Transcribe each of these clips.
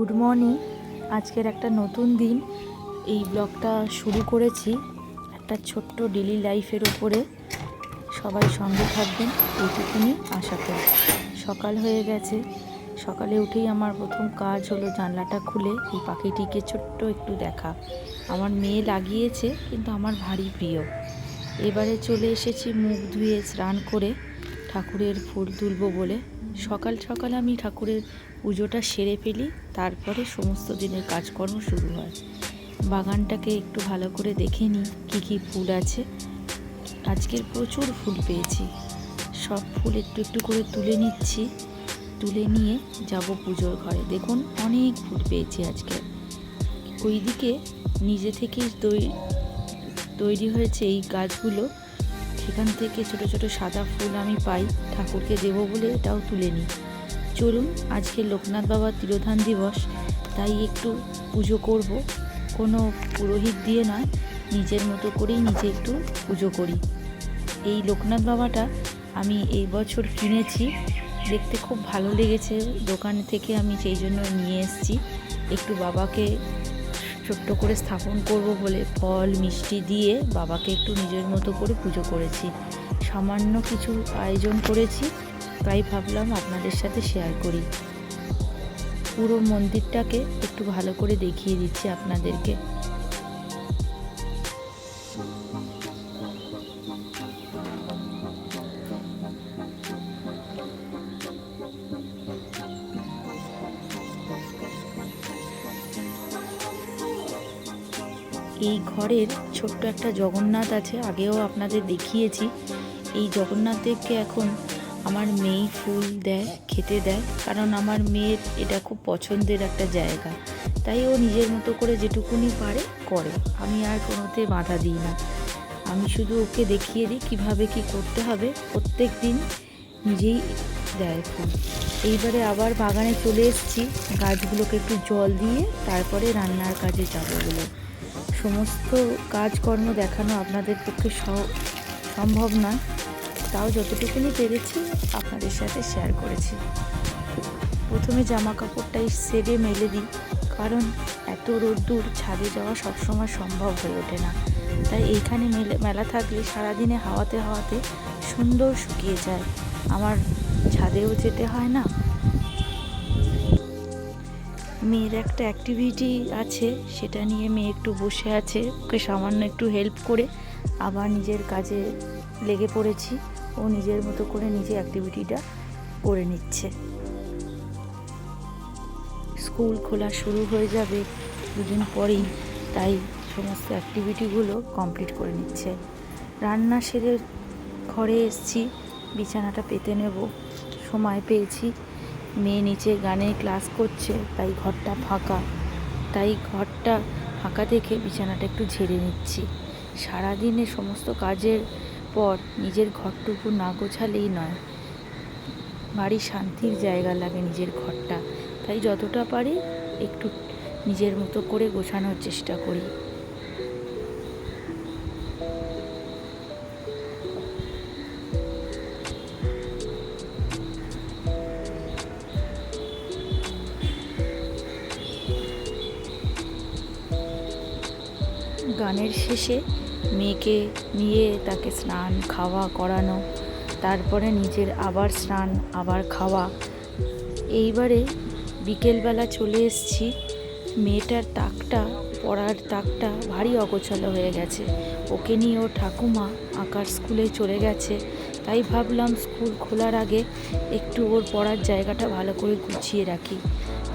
Good morning আজকের একটা নতুন দিন। এই ব্লগটা শুরু করেছি একটা ছোট্ট ডেলি লাইফের ওপরে সবাই সঙ্গে থাকবেন এইটুকুনি আশা করি। সকাল হয়ে গেছে। সকালে উঠেই আমার প্রথম কাজ হলো জানলাটা খুলে এই পাখিটিকে ছোট্ট একটু দেখা। আমার মেয়ে লাগিয়েছে, কিন্তু আমার ভারী প্রিয়। এবারে চলে এসেছি মুখ ধুয়ে স্নান করে ঠাকুরের ফুল তুলবো বলে। সকাল সকাল আমি ঠাকুরের পুজোটা সেরে ফেলি, তারপরে সমস্ত দিনের কাজকর্ম শুরু হয়। বাগানটাকে একটু ভালো করে দেখে নিই, কী কী ফুল আছে। আজকের প্রচুর ফুল পেয়েছি। সব ফুল একটু একটু করে তুলে নিচ্ছি। তুলে নিয়ে যাব পুজোর ঘরে। দেখুন, অনেক ফুল পেয়েছি আজকে। ওইদিকে নিজে থেকেই তৈরি তৈরি হয়েছে এই গাছগুলো। সেখান থেকে ছোট ছোট সাদা ফুল আমি পাই, ঠাকুরকে দেবো বলে এটাও তুলে নিই। চলুন, আজকে লোকনাথ বাবার তিরোধান দিবস, তাই একটু পুজো করব। কোনো পুরোহিত দিয়ে নয়, নিজের মতো করেই নিজে একটু পুজো করি। এই লোকনাথ বাবাটা আমি এই বছর কিনেছি, দেখতে খুব ভালো লেগেছে। দোকান থেকে আমি সেই জন্য নিয়ে এসেছি। একটু বাবাকে ছোট্ট করে স্থাপন করব বলে ফল, মিষ্টি দিয়ে বাবাকে একটু নিজের মতো করে পুজো করেছি। সামান্য কিছু আয়োজন করেছি, তাই ভাবলাম আপনাদের সাথে শেয়ার করি। পুরো মন্দিরটাকে একটু ভালো করে দেখিয়ে দিচ্ছি আপনাদেরকে। এই ঘরের ছোট্ট একটা জগন্নাথ আছে, আগেও আপনাদের দেখিয়েছি। এই জগন্নাথ দেবকে এখন আমার মেয়ে ফুল দেয়, খেতে দেয়, কারণ আমার মেয়ের এটা খুব পছন্দের একটা জায়গা। তাই ও নিজের মতো করে যেটুকুনি পারে করে। আমি আর কোনোতে বাধা দিই না। আমি শুধু ওকে দেখিয়ে দিই কীভাবে কি করতে হবে। প্রত্যেক দিন নিজেই দেয় ফুল। এইবারে আবার বাগানে চলে এসেছি। গাছগুলোকে একটু জল দিয়ে তারপরে রান্নার কাজে যাব বলে। সমস্ত কাজকর্ম দেখানো আপনাদের পক্ষে সম্ভব নয় তাও যতটুকুনি পেরেছি, আপনাদের সাথে শেয়ার করেছি। প্রথমে জামা কাপড়টাই সেবে মেলে দিই, কারণ এত রোদ্দুর ছাদে যাওয়া সবসময় সম্ভব হয়ে ওঠে না। তাই এইখানে মেলে মেলা থাকলে সারাদিনে হাওয়াতে হাওয়াতে সুন্দর শুকিয়ে যায়। আমার ছাদেও যেতে হয় না মেয়ের একটা অ্যাক্টিভিটি আছে, সেটা নিয়ে মেয়ে একটু বসে আছে, ওকে সামান্য একটু হেল্প করে আবার নিজের কাজে লেগে পড়েছি। ও নিজের মতো করে নিজে অ্যাক্টিভিটিটা করে নিচ্ছে। স্কুল খোলা শুরু হয়ে যাবে দুদিন পরেই, তাই সমস্ত অ্যাক্টিভিটিগুলো কমপ্লিট করে নিচ্ছে। রান্না সেরে ঘরে এসছি, বিছানাটা পেতে নেব। সময় পেয়েছি। মেয়ে নিচে গানের ক্লাস করছে, তাই ঘরটা ফাঁকা। তাই ঘরটা ফাঁকা দেখে বিছানাটা একটু ঝেড়ে নিচ্ছি। সারাদিনে সমস্ত কাজের পর নিজের ঘরটুকু না গোছালেই নয়। বাড়ির শান্তির জায়গা লাগে নিজের ঘরটা। তাই যতটা পারি একটু নিজের মতো করে গোছানোর চেষ্টা করি। গানের শেষে মেয়েকে নিয়ে তাকে স্নান, খাওয়া, করানো, তারপরে নিজের আবার স্নান, আবার খাওয়া। এইবারে বিকেলবেলা চলে এসেছি। মেয়েটার তাকটা, পড়ার তাকটা ভারী অগোছালো হয়ে গেছে। ওকে নিয়ে ও ঠাকুমা আঁকার স্কুলে চলে গেছে। তাই ভাবলাম স্কুল খোলার আগে একটু ওর পড়ার জায়গাটা ভালো করে গুছিয়ে রাখি।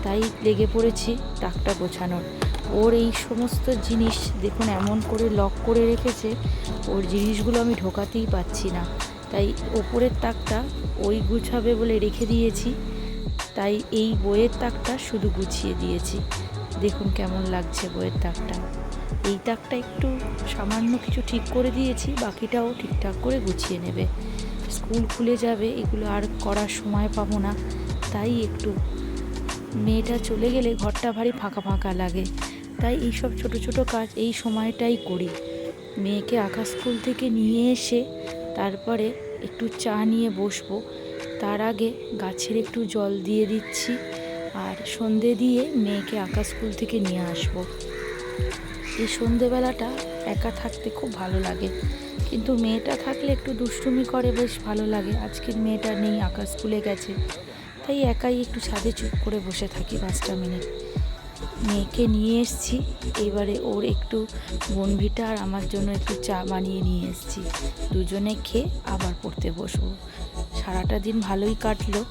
তাই লেগে পড়েছি তাকটা গোছানোর। ওর এই সমস্ত জিনিস দেখুন, এমন করে লক করে রেখেছে, ওর জিনিসগুলো আমি ঢোকাতেই পাচ্ছি না। তাই ওপরের তাকটা ওই গুছাবে বলে রেখে দিয়েছি, তাই এই বইয়ের তাকটা শুধু গুছিয়ে দিয়েছি। দেখুন কেমন লাগছে বইয়ের তাকটা। এই তাকটা একটু সামান্য কিছু ঠিক করে দিয়েছি, বাকিটাও ঠিকঠাক করে গুছিয়ে নেবে। স্কুল খুলে যাবে, এগুলো আর করার সময় পাবো না। তাই একটু মেয়েটা চলে গেলে ঘরটা ভারী ফাঁকা ফাঁকা লাগে। তাই এইসব ছোট ছোট কাজ এই সময়টাই করি। মেয়েকে আঁকা স্কুল থেকে নিয়ে এসে তারপরে একটু চা নিয়ে বসবো। তার আগে গাছের একটু জল দিয়ে দিচ্ছি আর সন্ধে দিয়ে মেয়েকে আঁকা স্কুল থেকে নিয়ে আসব। এই সন্ধেবেলাটা একা থাকতে খুব ভালো লাগে। কিন্তু মেয়েটা থাকলে একটু দুষ্টুমি করে, বেশ ভালো লাগে। আজকের মেয়েটা নেই, আঁকা স্কুলে গেছে। তাই একাই একটু ছাদে চুপ করে বসে থাকি পাঁচটা মিনিট। মেয়েকে নিয়ে এসছি। এবারে ওর একটু বনভিটা আর আমার জন্য একটু চা বানিয়ে নিয়ে এসছি। দুজনে খেয়ে আবার পড়তে বসবো। সারাটা দিন ভালোই কাটলো।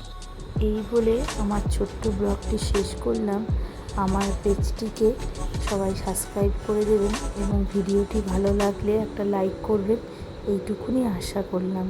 এই বলে আমার ছোট্ট ব্লগটি শেষ করলাম। আমার পেজটিকে সবাই সাবস্ক্রাইব করে দেবেন এবং ভিডিওটি ভালো লাগলে একটা লাইক করবেন। এইটুকুনি আশা করলাম।